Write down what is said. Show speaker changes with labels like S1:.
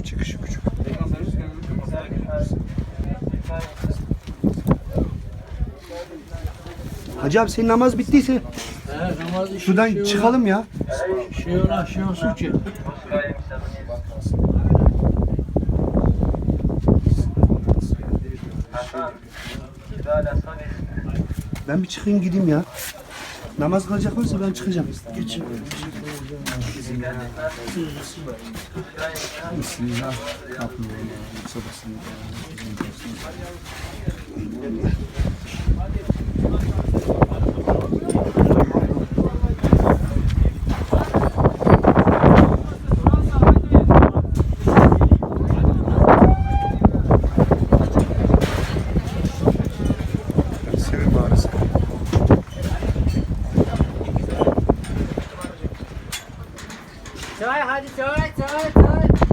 S1: Fotoğraf çıkışı küçük. Hacı abi senin namaz bittiyse şuradan çıkalım ya.
S2: Şey olan şey olsun ki.
S1: Ben bir çıkayım gideyim ya. Namaz kılacak olursa ben çıkacağım. Geçin. Bismillah. Kapıyı sobasını.
S3: ચલ હાજી ચલ ચલ ચલ